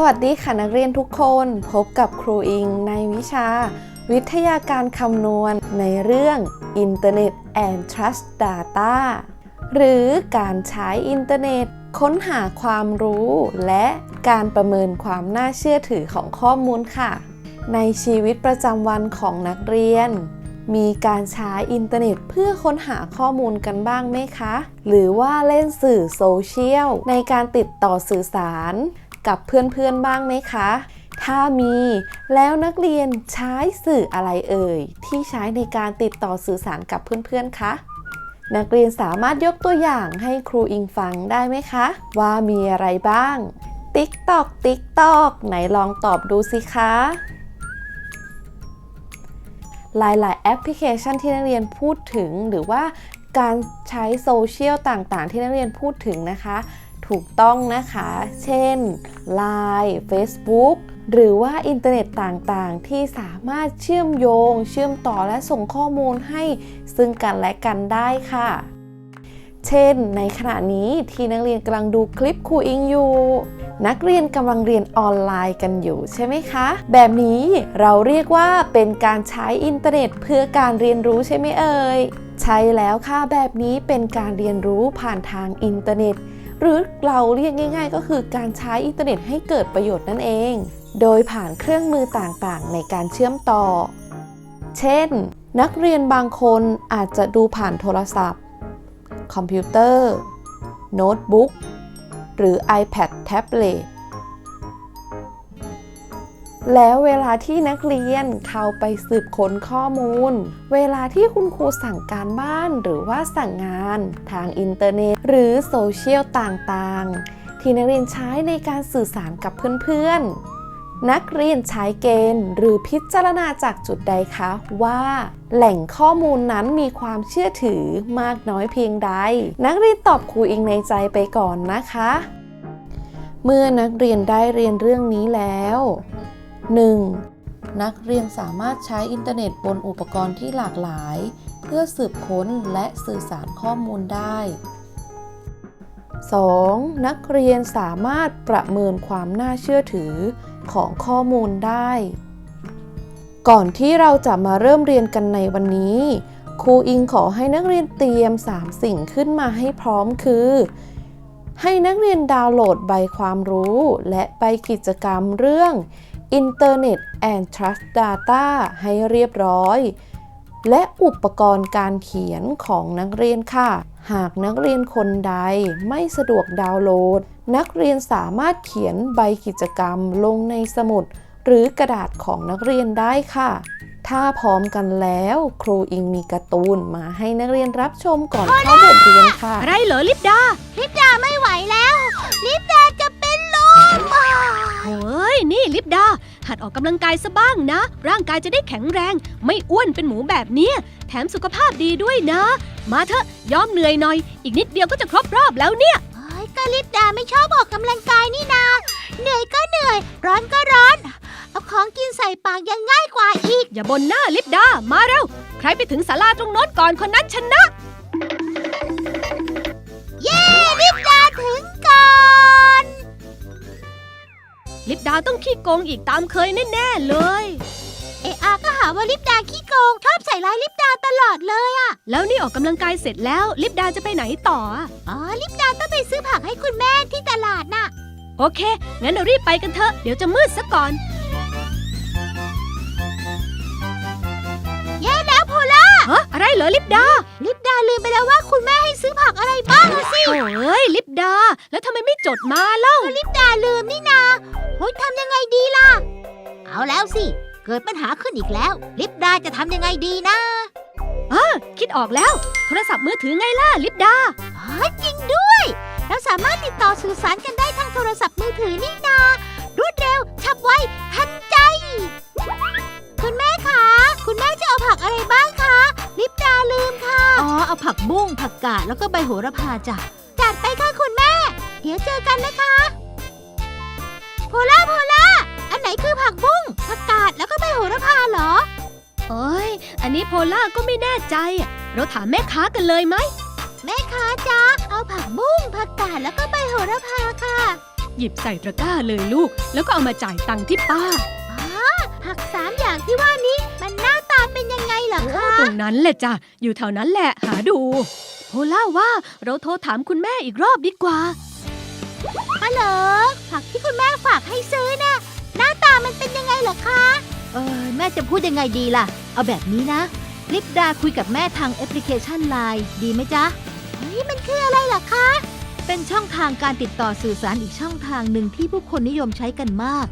สวัสดีค่ะนักเรียนทุกคน พบกับครูอิงในวิชา วิทยาการคำนวณ ในเรื่อง Internet and Trust Data หรือการใช้อินเทอร์เน็ต ค้นหาความรู้ และการประเมินความน่าเชื่อถือของข้อมูลค่ะ ในชีวิตประจำวันของนักเรียน มีการใช้อินเทอร์เน็ตเพื่อค้นหาข้อมูลกันบ้างไหมคะ หรือว่าเล่นสื่อโซเชียลในการติดต่อสื่อสาร กับเพื่อนๆบ้างไหมคะ ถ้ามีแล้วนักเรียนใช้สื่ออะไรเอ่ย ที่ใช้ในการติดต่อสื่อสารกับเพื่อนๆคะนักเรียนสามารถยกตัวอย่างให้ครูอิงฟังได้ไหมคะ ว่ามีอะไรบ้าง ติ๊กตอกติ๊กตอกไหนลองตอบดูสิคะหลาย ๆ แอปพลิเคชันที่นักเรียนพูดถึงหรือว่าการใช้โซเชียลต่าง ๆ ที่นักเรียนพูดถึงนะคะ ถูกต้องนะคะ เช่น Line Facebook หรือว่าอินเทอร์เน็ตต่างๆ ที่สามารถเชื่อมโยง เชื่อมต่อและส่งข้อมูลให้ซึ่งกันและกันได้ค่ะ เช่น ในขณะนี้ที่นักเรียนกำลังดูคลิปครูอิงอยู่ นักเรียนกำลังเรียนออนไลน์กันอยู่ใช่ไหมคะ แบบนี้เราเรียกว่าเป็นการใช้อินเทอร์เน็ตเพื่อการเรียนรู้ใช่ไหมเอ่ย ใช่แล้วค่ะ แบบนี้เป็นการเรียนรู้ผ่านทางอินเทอร์เน็ต หรือเราเรียกง่าย ๆ ก็คือการใช้อินเทอร์เน็ตให้เกิดประโยชน์นั่นเอง โดยผ่านเครื่องมือต่างๆ ในการเชื่อมต่อ เช่น นักเรียนบางคนอาจจะดูผ่านโทรศัพท์ คอมพิวเตอร์ โน้ตบุ๊ก หรือ iPad แท็บเล็ต แล้วเวลาที่นักเรียนเข้าไปสืบค้นข้อมูล เวลาที่คุณครูสั่งการบ้านหรือว่าสั่งงานทางอินเทอร์เน็ต หรือโซเชียลต่างๆ ที่นักเรียนใช้ในการสื่อสารกับเพื่อนๆ นักเรียนใช้เกณฑ์ หรือพิจารณาจากจุดใดคะว่า แหล่งข้อมูลนั้นมีความเชื่อถือมากน้อยเพียงใด นักเรียนตอบครูเองในใจไปก่อนนะคะ เมื่อนักเรียนได้เรียนเรื่องนี้แล้ว 1. นักเรียนสามารถใช้อินเทอร์เน็ตบนอุปกรณ์ที่หลากหลาย เพื่อสืบค้นและสื่อสารข้อมูลได้ 2. นักเรียนสามารถประเมินความน่าเชื่อถือของข้อมูลได้ ก่อนที่เราจะมาเริ่มเรียนกันในวันนี้ ครูอิงขอให้นักเรียนเตรียม 3 สิ่งขึ้นมาให้พร้อมคือ ให้นักเรียนดาวน์โหลดใบความรู้ และใบกิจกรรมเรื่อง Internet and Trust Data ให้เรียบร้อย และอุปกรณ์การเขียนของนักเรียนค่ะ หากนักเรียนคนใดไม่สะดวกดาวน์โหลด นักเรียนสามารถเขียนใบกิจกรรมลงในสมุด หรือกระดาษของนักเรียนได้ค่ะถ้าพร้อมกันแล้ว ครูอิงมีการ์ตูนมาให้นักเรียนรับชมก่อนเข้าบทเรียนค่ะ อะไรเหรอลิปดา ลิปดาไม่ไหวแล้ว ลิปดา นี่ลิปดา หัดออกกำลังกายซะบ้างนะ ร่างกายจะได้แข็งแรง ไม่อ้วนเป็นหมูแบบเนี้ยแถมสุขภาพดีด้วยนะ มาเถอะยอมเหนื่อยหน่อย อีกนิดเดียวก็จะครบรอบแล้วเนี่ยเฮ้ยก็ลิปดาไม่ชอบออกกำลังกายนี่นา เหนื่อยก็เหนื่อย ร้อนก็ร้อน เอาของกินใส่ปากยังง่ายกว่าอีก อย่าบนหน้าลิปดา มาเร็ว ใครไปถึงศาลาตรงโน้นก่อนคนนั้นชนะ เย้ลิปดาถึงก่อน ลิปดาต้องขี้โกงอีกตามเคยแน่ๆเลย เออาก็หาว่าลิปดาขี้โกงชอบใส่ร้ายลิปดาตลอดเลยอะแล้วนี่ออกกำลังกายเสร็จแล้ว ลิปดาจะไปไหนต่ออะอ๋อลิปดาต้องไปซื้อผักให้คุณแม่ที่ตลาดน่ะ โอเค งั้นเรารีบไปกันเถอะ เดี๋ยวจะมืดซะก่อน อะไรเหรอลิปดา ลิปดาลืมไปแล้วว่าคุณแม่ให้ซื้อผักอะไรบ้างอะสิโอ้ยลิปดา แล้วทำไมไม่จดมาเล่าลิปดาลืมนี่นาโอ้ยทำยังไงดีล่ะ เอาแล้วสิ เกิดปัญหาขึ้นอีกแล้ว ลิปดาจะทำยังไงดีนะคิดออกแล้ว โทรศัพท์มือถือไงล่ะลิปดาอ๋อจริงด้วย เราสามารถติดต่อสื่อสารกันได้ทางโทรศัพท์มือถือนี่นารวดเร็วฉับไวทันใจ คุณแม่คะ คุณแม่จะเอาผักอะไรบ้างคะ ลิปดาลืมค่ะ อ๋อ เอาผักบุ้งผักกาดแล้วก็ใบโหระพาจ้ะ จัดไปค่ะคุณแม่ เดี๋ยวเจอกันนะคะโพล่าโพล่า อันไหนคือผักบุ้งผักกาดแล้วก็ใบโหระพาเหรอเอ้ย อันนี้โพล่าก็ไม่แน่ใจอะเราถามแม่ค้ากันเลยไหม แม่ค้าจ๊ะเอาผักบุ้งผักกาดแล้วก็ใบโหระพาค่ะ หยิบใส่ตะกร้าเลยลูก แล้วก็เอามาจ่ายตังค์ที่ป้าผักสามอย่างที่ว่านี้มันหน้าตา เป็นยังไงเหรอคะตรงนั้นแหละจ้ะ อยู่แถวนั้นแหละ หาดู โพล่าว่าเราโทรถามคุณแม่อีกรอบดีกว่าฮัลโหลผักที่คุณแม่ฝากให้ซื้อน่ะหน้าตามันเป็นยังไงเหรอคะ เออแม่จะพูดยังไงดีล่ะ เอาแบบนี้นะ ลิปดาคุยกับแม่ทางแอปพลิเคชัน Line ดีไหมจ๊ะ เฮ้ยมันคืออะไรเหรอคะ เป็นช่องทางการติดต่อสื่อสารอีกช่องทางหนึ่งที่ผู้คนนิยมใช้กันมาก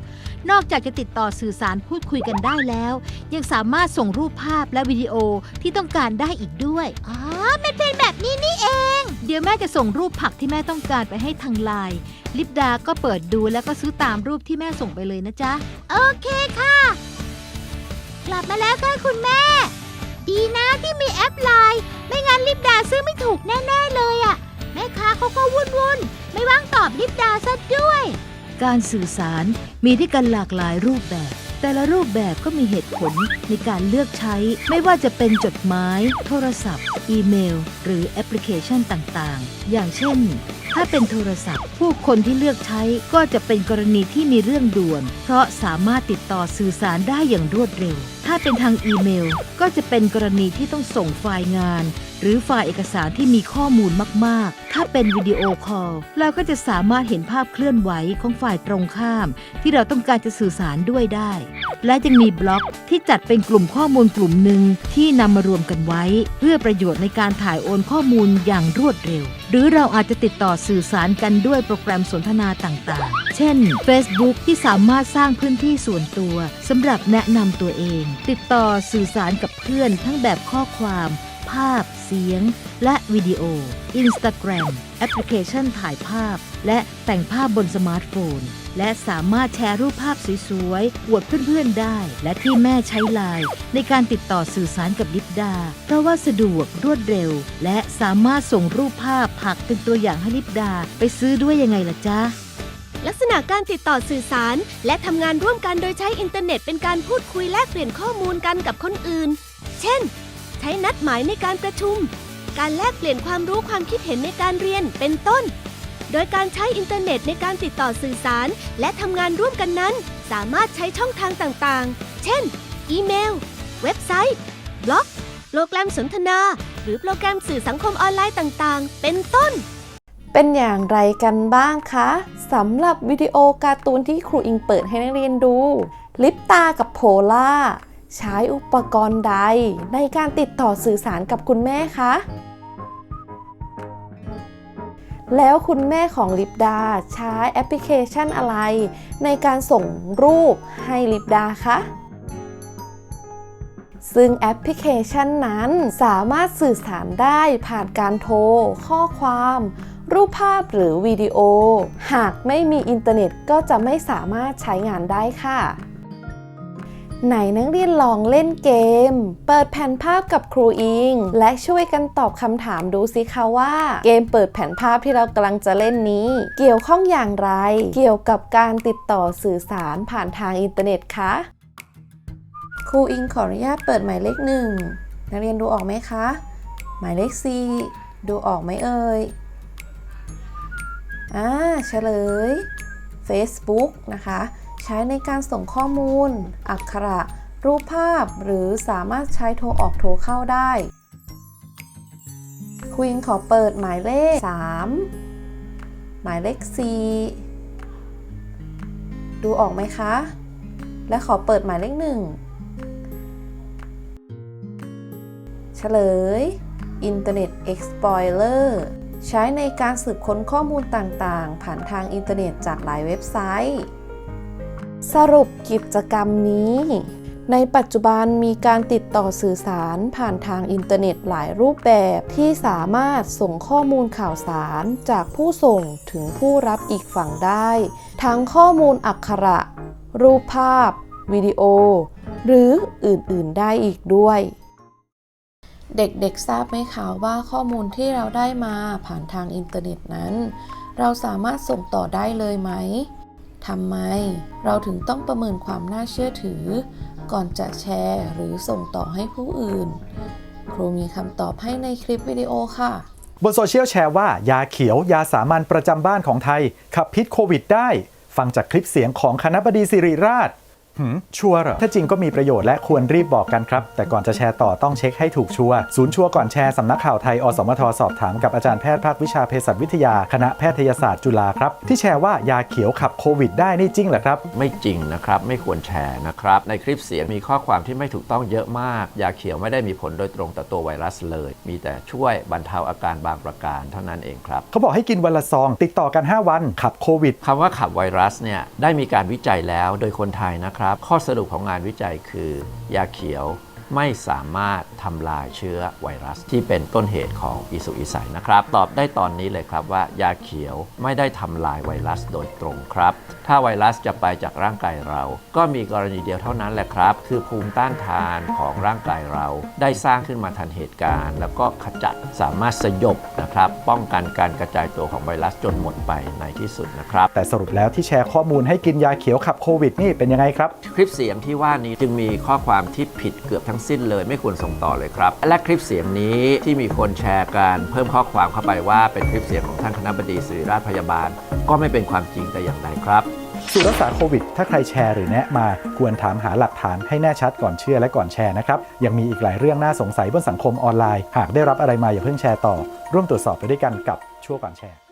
นอกจากจะติดต่อสื่อสารพูดคุยกันได้แล้ว ยังสามารถส่งรูปภาพและวิดีโอที่ต้องการได้อีกด้วย อ๋อ มันเป็นแบบนี้นี่เอง เดี๋ยวแม่จะส่งรูปผักที่แม่ต้องการไปให้ทางไลน์ลิปดาก็เปิดดูแล้วก็ซื้อตามรูปที่แม่ส่งไปเลยนะจ๊ะ โอเคค่ะ กลับมาแล้วค่ะคุณแม่ ดีนะที่มีแอปไลน์ไม่งั้นลิปดาซื้อไม่ถูกแน่ ๆ เลยอะ่ะ แม่ค้าเขาก็วุ่นวุ่นๆไม่ว่างตอบลิปดาซะด้วย การสื่อสารมีด้วยกันหลากหลายรูปแบบ แต่ละรูปแบบก็มีเหตุผลในการเลือกใช้ ไม่ว่าจะเป็นจดหมาย โทรศัพท์ อีเมล หรือแอปพลิเคชันต่างๆ อย่างเช่น ถ้าเป็นโทรศัพท์ ผู้คนที่เลือกใช้ก็จะเป็นกรณีที่มีเรื่องด่วน เพราะสามารถติดต่อสื่อสารได้อย่างรวดเร็ว ถ้าเป็นทางอีเมล ก็จะเป็นกรณีที่ต้องส่งไฟล์งาน หรือไฟล์เอกสารที่มีข้อมูลมาก ๆ ถ้าเป็นวิดีโอคอลเราก็จะสามารถเห็นภาพเคลื่อนไหวของฝ่ายตรงข้าม ที่เราต้องการจะสื่อสารด้วยได้ และยังมีบล็อกที่จัดเป็นกลุ่มข้อมูลกลุ่มหนึ่งที่นำมารวมกันไว้ เพื่อประโยชน์ในการถ่ายโอนข้อมูลอย่างรวดเร็ว หรือเราอาจจะติดต่อสื่อสารกันด้วยโปรแกรมสนทนาต่างๆ เช่น Facebook ที่สามารถสร้างพื้นที่ส่วนตัวสำหรับแนะนำตัวเองติดต่อสื่อสารกับเพื่อนทั้งแบบข้อความ ภาพ เสียง และวิดีโอ Instagram แอปพลิเคชันถ่ายภาพ และแต่งภาพบนสมาร์ทโฟน และสามารถแชร์รูปภาพสวยๆ อวดเพื่อนๆได้ และที่แม่ใช้ไลน์ในการติดต่อสื่อสารกับลิปดา เพราะว่าสะดวกรวดเร็ว และสามารถส่งรูปภาพผักเป็นตัวอย่างให้ลิปดา ไปซื้อด้วยยังไงล่ะจ๊ะ ลักษณะการติดต่อสื่อสาร และทำงานร่วมกันโดยใช้อินเทอร์เน็ตเป็นการพูดคุยแลกเปลี่ยนข้อมูลกันกับคนอื่น เช่น ใช้นัดหมายในการประชุม การแลกเปลี่ยนความรู้ความคิดเห็นในการเรียนเป็นต้น โดยการใช้อินเทอร์เน็ตในการติดต่อสื่อสาร และทำงานร่วมกันนั้น สามารถใช้ช่องทางต่างๆ เช่น อีเมล เว็บไซต์ บล็อก โปรแกรมสนทนา หรือโปรแกรมสื่อสังคมออนไลน์ต่างๆ เป็นต้น เป็นอย่างไรกันบ้างคะสำหรับวิดีโอการ์ตูนที่ครูอิงเปิดให้นักเรียนดู ลิปตากับโพล่า ใช้อุปกรณ์ใด ในการติดต่อสื่อสารกับคุณแม่คะ แล้วคุณแม่ของลิปดาใช้แอปพลิเคชันอะไร ในการส่งรูปให้ลิปดาคะซึ่งแอปพลิเคชันนั้นสามารถสื่อสารได้ผ่านการโทร ข้อความ รูปภาพหรือวิดีโอ หากไม่มีอินเทอร์เน็ตก็จะไม่สามารถใช้งานได้ค่ะ ไหนนักเรียนลองเล่นเกม เปิดแผ่นภาพกับครูอิง และช่วยกันตอบคำถามดูสิคะว่า เกมเปิดแผ่นภาพที่เรากำลังจะเล่นนี้ เกี่ยวข้องอย่างไร เกี่ยวกับการติดต่อสื่อสารผ่านทางอินเทอร์เน็ตคะครูอิงขออนุญาตเปิดหมายเลขหนึ่งนักเรียนดูออกไหมคะ หมายเลข 4 ดูออกไหมเอ่ย อ่าเฉลย Facebook นะคะ ใช้ในการส่งข้อมูล อักขระ รูปภาพ หรือสามารถใช้โทรออกโทรเข้าได้คุยงขอเปิดหมายเลข 3 หมายเลข 4 ดูออกไหมคะ และขอเปิดหมายเลข 1 เฉลย Internet Explorer ใช้ในการสืบค้นข้อมูลต่างๆ ผ่านทางอินเทอร์เน็ตจากหลายเว็บไซต์ สรุปกิจกรรมนี้ ในปัจจุบันมีการติดต่อสื่อสารผ่านทางอินเทอร์เน็ตหลายรูปแบบที่สามารถส่งข้อมูลข่าวสารจากผู้ส่งถึงผู้รับอีกฝั่งได้ ทั้งข้อมูลอักขระ รูปภาพ วิดีโอ หรืออื่นๆได้อีกด้วย เด็กๆทราบไหมคะว่าข้อมูลที่เราได้มาผ่านทางอินเทอร์เน็ตนั้น เราสามารถส่งต่อได้เลยไหมทำไม เราถึงต้องประเมินความน่าเชื่อถือ ก่อนจะแชร์หรือส่งต่อให้ผู้อื่น ครูมีคำตอบให้ในคลิปวิดีโอค่ะ บนโซเชียลแชร์ว่า ยาเขียวยาสามัญประจำบ้านของไทย ขับพิษโควิดได้ ฟังจากคลิปเสียงของคณะบดีสิริราช ชัวร์เหรอ ถ้าจริงก็มีประโยชน์และควรรีบบอกกันครับ แต่ก่อนจะแชร์ต่อต้องเช็คให้ถูกชัวร์ศูนย์ชัวร์ก่อนแชร์สำนักข่าวไทย อสมทสอบถามกับอาจารย์แพทย์ภาควิชาเภสัชวิทยาคณะแพทยศาสตร์จุฬาครับ ที่แชร์ว่ายาเขียวขับโควิดได้นี่จริงเหรอครับ ไม่จริงนะครับ ไม่ควรแชร์นะครับ ในคลิปเสียงมีข้อความที่ไม่ถูกต้องเยอะมาก ยาเขียวไม่ได้มีผลโดยตรงต่อตัวไวรัสเลย มีแต่ช่วยบรรเทาอาการบางประการเท่านั้นเองครับเขาบอกให้กินวันละซอง ติดต่อกัน 5 วันขับโควิดคำว่าขับไวรัสเนี่ยได้มีการวิจัยแล้วโดยคนไทยนะครับข้อสรุปของงานวิจัยคือยาเขียว ไม่สามารถทำลายเชื้อไวรัสที่เป็นต้นเหตุของอิสุอิสัยนะครับ ตอบได้ตอนนี้เลยครับว่ายาเขียวไม่ได้ทำลายไวรัสโดยตรงครับ ถ้าไวรัสจะไปจากร่างกายเรา ก็มีกรณีเดียวเท่านั้นแหละครับ คือภูมิต้านทานของร่างกายเรา ได้สร้างขึ้นมาทันเหตุการณ์ แล้วก็ขจัดสามารถสยบนะครับ ป้องกันการกระจายตัวของไวรัสจนหมดไปในที่สุดนะครับ แต่สรุปแล้วที่แชร์ข้อมูลให้กินยาเขียวขับโควิดนี่เป็นยังไงครับ คลิปเสียงที่ว่านี้จึงมีข้อความที่ผิดเกือบทั้งสิ้นเลยไม่ควรส่งต่อเลยครับ และคลิปเสียงนี้ที่มีคนแชร์การเพิ่มข้อความเข้าไปว่าเป็นคลิปเสียงของท่านคณะบดีศิริราชพยาบาล ก็ไม่เป็นความจริงแต่อย่างใดครับสูตรรักษาโควิด ถ้าใครแชร์หรือแนะมาควรถามหาหลักฐานให้แน่ชัดก่อนเชื่อและก่อนแชร์นะครับ ยังมีอีกหลายเรื่องน่าสงสัยบนสังคมออนไลน์ หากได้รับอะไรมาอย่าเพิ่งแชร์ต่อ ร่วมตรวจสอบไปด้วยกันกับชั่วก่อนแชร์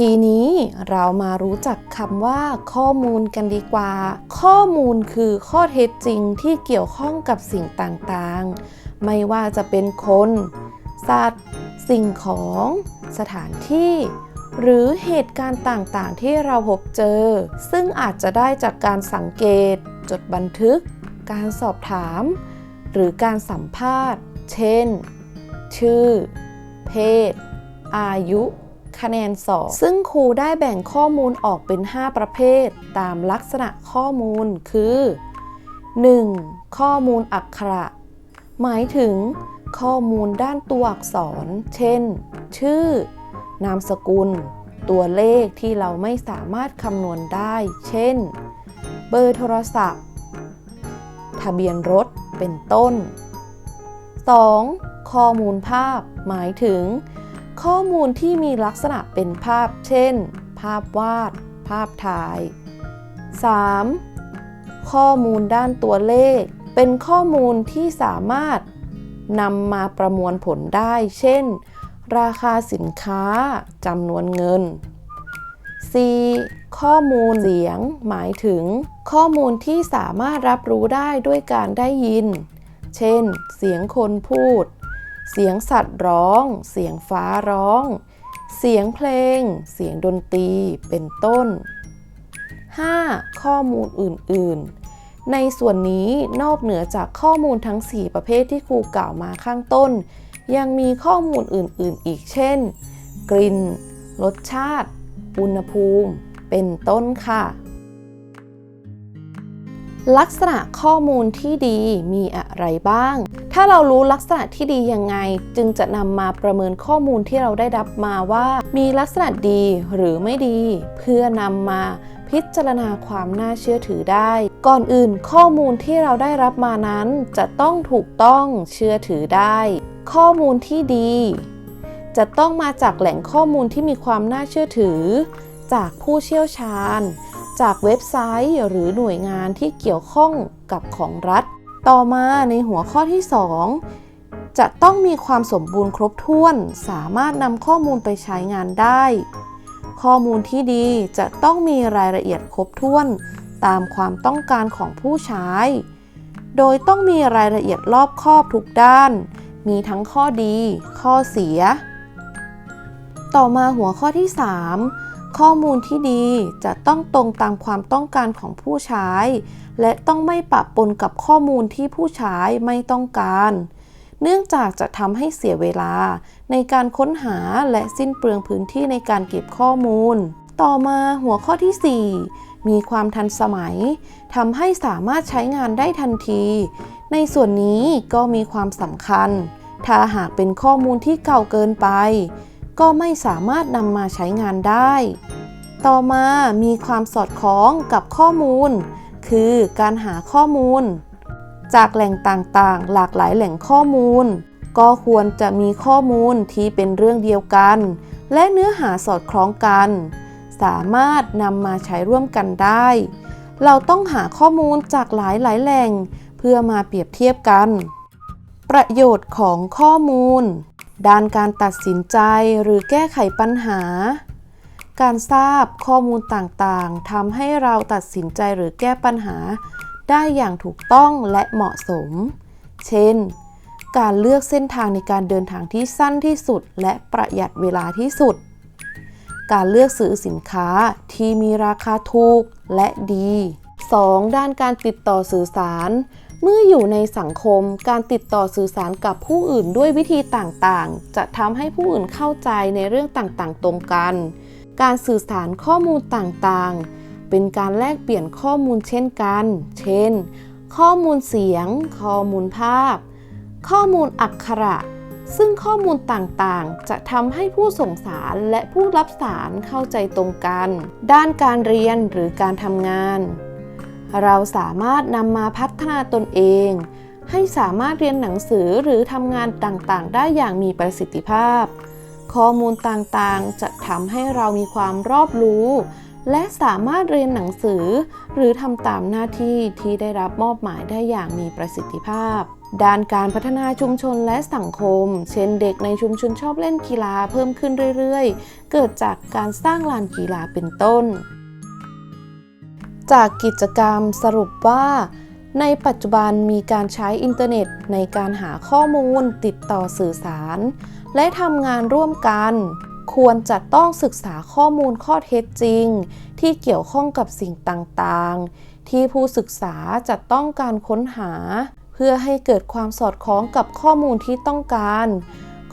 ทีนี้เรามารู้จักคำว่า ข้อมูลกันดีกว่า ข้อมูลคือข้อเท็จจริงที่เกี่ยวข้องกับสิ่งต่างๆ ไม่ว่าจะเป็นคน สัตว์ สิ่งของ สถานที่ หรือเหตุการณ์ต่างๆ ที่เราพบเจอ ซึ่งอาจจะได้จากการสังเกต จดบันทึก การสอบถาม หรือการสัมภาษณ์ เช่น ชื่อ เพศ อายุ คะแนนสอบ ซึ่งครูได้แบ่งข้อมูลออกเป็น 5 ประเภท ตามลักษณะข้อมูลคือ 1. ข้อมูลอักขระ หมายถึง ข้อมูลด้านตัวอักษร เช่น ชื่อ นามสกุล ตัวเลขที่เราไม่สามารถคำนวณได้ เช่น เบอร์โทรศัพท์ ทะเบียนรถ เป็นต้น 2. ข้อมูลภาพ หมายถึง ข้อมูลที่มีลักษณะเป็นภาพ เช่น ภาพวาด ภาพถ่าย 3. ข้อมูลด้านตัวเลข เป็นข้อมูลที่สามารถนำมาประมวลผลได้ เช่น ราคาสินค้าจำนวนเงิน 4. ข้อมูลเสียง หมายถึง ข้อมูลที่สามารถรับรู้ได้ด้วยการได้ยิน เช่น เสียงคนพูด เสียงสัตว์ร้อง เสียงฟ้าร้อง เสียงเพลง เสียงดนตรี เป็นต้น 5. ข้อมูลอื่น ๆ ในส่วนนี้นอกเหนือจากข้อมูลทั้ง 4 ประเภทที่ครูกล่าวมาข้างต้น ยังมีข้อมูลอื่น ๆ อีกเช่น กลิ่น รสชาติ อุณหภูมิ เป็นต้นค่ะ ลักษณะข้อมูลที่ดีมีอะไรบ้าง ถ้าเรารู้ลักษณะที่ดียังไง จึงจะนำมาประเมินข้อมูลที่เราได้รับมาว่า มีลักษณะดีหรือไม่ดี เพื่อนำมาพิจารณาความน่าเชื่อถือได้ ก่อนอื่นข้อมูลที่เราได้รับมานั้น จะต้องถูกต้องเชื่อถือได้ ข้อมูลที่ดี จะต้องมาจากแหล่งข้อมูลที่มีความน่าเชื่อถือ จากผู้เชี่ยวชาญ จากเว็บไซต์หรือหน่วยงานที่เกี่ยวข้องกับของรัฐ ต่อมาในหัวข้อที่ 2 จะต้องมีความสมบูรณ์ครบถ้วน สามารถนำข้อมูลไปใช้งานได้ ข้อมูลที่ดีจะต้องมีรายละเอียดครบถ้วน ตามความต้องการของผู้ใช้ โดยต้องมีรายละเอียดรอบคอบทุกด้าน มีทั้งข้อดี ข้อเสีย ต่อมาหัวข้อที่ 3 ข้อมูลที่ดีจะต้องตรงตามความต้องการของผู้ใช้ และต้องไม่ปะปนกับข้อมูลที่ผู้ใช้ไม่ต้องการ เนื่องจากจะทำให้เสียเวลา ในการค้นหาและสิ้นเปลืองพื้นที่ในการเก็บข้อมูล ต่อมาหัวข้อที่ 4 มีความทันสมัยทำให้สามารถใช้งานได้ทันที ในส่วนนี้ก็มีความสำคัญ ถ้าหากเป็นข้อมูลที่เก่าเกินไป ก็ไม่สามารถนำมาใช้งานได้ ต่อมามีความสอดคล้องกับข้อมูล คือการหาข้อมูล จากแหล่งต่างๆ หลากหลายแหล่งข้อมูล ก็ควรจะมีข้อมูลที่เป็นเรื่องเดียวกัน และเนื้อหาสอดคล้องกัน สามารถนำมาใช้ร่วมกันได้ เราต้องหาข้อมูลจากหลายหลายๆแหล่ง เพื่อมาเปรียบเทียบกัน ประโยชน์ของข้อมูล ด้านการตัดสินใจหรือแก้ไขปัญหา การทราบข้อมูลต่างๆทำให้เราตัดสินใจหรือแก้ปัญหา ได้อย่างถูกต้องและเหมาะสม เช่น การเลือกเส้นทางในการเดินทางที่สั้นที่สุด และประหยัดเวลาที่สุด การเลือกซื้อสินค้าที่มีราคาถูกและดี 2. ด้านการติดต่อสื่อสาร เมื่ออยู่ในสังคมการติดต่อสื่อสารกับผู้อื่นด้วยวิธีต่างๆ จะทำให้ผู้อื่นเข้าใจในเรื่องต่างๆ ตรงกัน การสื่อสารข้อมูลต่างๆ เป็นการแลกเปลี่ยนข้อมูลเช่นกัน เช่น ข้อมูลเสียง ข้อมูลภาพ ข้อมูลอักขระ ซึ่งข้อมูลต่างๆ จะทำให้ผู้ส่งสารและผู้รับสารเข้าใจตรงกัน ด้านการเรียนหรือการทำงาน เราสามารถนำมาพัฒนาตนเอง ให้สามารถเรียนหนังสือหรือทำงานต่างๆ ได้อย่างมีประสิทธิภาพ ข้อมูลต่างๆ จะทำให้เรามีความรอบรู้ และสามารถเรียนหนังสือ หรือทำตามหน้าที่ที่ได้รับมอบหมายได้อย่างมีประสิทธิภาพ ด้านการพัฒนาชุมชนและสังคม เช่นเด็กในชุมชนชอบเล่นกีฬาเพิ่มขึ้นเรื่อยๆ เกิดจากการสร้างลานกีฬาเป็นต้น จากกิจกรรมสรุปว่า ในปัจจุบันมีการใช้อินเทอร์เน็ตในการหาข้อมูลติดต่อสื่อสาร และทำงานร่วมกัน ควรจะต้องศึกษาข้อมูลข้อเท็จจริง ที่เกี่ยวข้องกับสิ่งต่างๆ ที่ผู้ศึกษาจะต้องการค้นหา เพื่อให้เกิดความสอดคล้องกับข้อมูลที่ต้องการ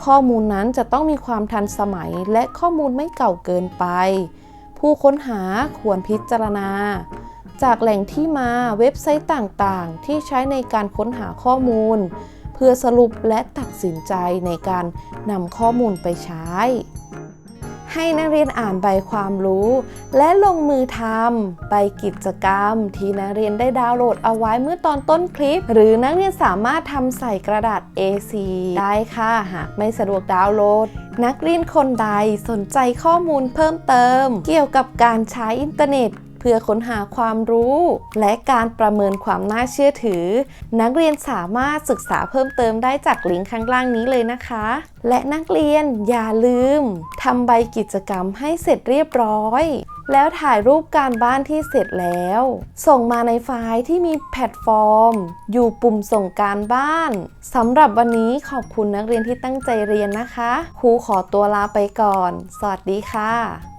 ข้อมูลนั้นจะต้องมีความทันสมัยและข้อมูลไม่เก่าเกินไป ผู้ค้นหาควรพิจารณา จากแหล่งที่มาเว็บไซต์ต่างๆ ที่ใช้ในการค้นหาข้อมูล เพื่อสรุปและตัดสินใจในการนำข้อมูลไปใช้ ให้นักเรียนอ่านใบความรู้ และลงมือทำใบกิจกรรม ที่นักเรียนได้ดาวน์โหลดเอาไว้เมื่อตอนต้นคลิป หรือนักเรียนสามารถทำใส่กระดาษ A4 ได้ค่ะหากไม่สะดวกดาวน์โหลดนักเรียนคนใดสนใจข้อมูลเพิ่มเติม เกี่ยวกับการใช้อินเทอร์เน็ต เพื่อค้นหาความรู้ และการประเมินความน่าเชื่อถือ นักเรียนสามารถศึกษาเพิ่มเติมได้จากลิงก์ข้างล่างนี้เลยนะคะ และนักเรียนอย่าลืมทำใบกิจกรรมให้เสร็จเรียบร้อยแล้วถ่ายรูปการบ้านที่เสร็จแล้ว ส่งมาในไฟล์ที่มีแพลตฟอร์ม อยู่ปุ่มส่งการบ้านสำหรับวันนี้ขอบคุณนักเรียนที่ตั้งใจเรียนนะคะ ครูขอตัวลาไปก่อน สวัสดีค่ะ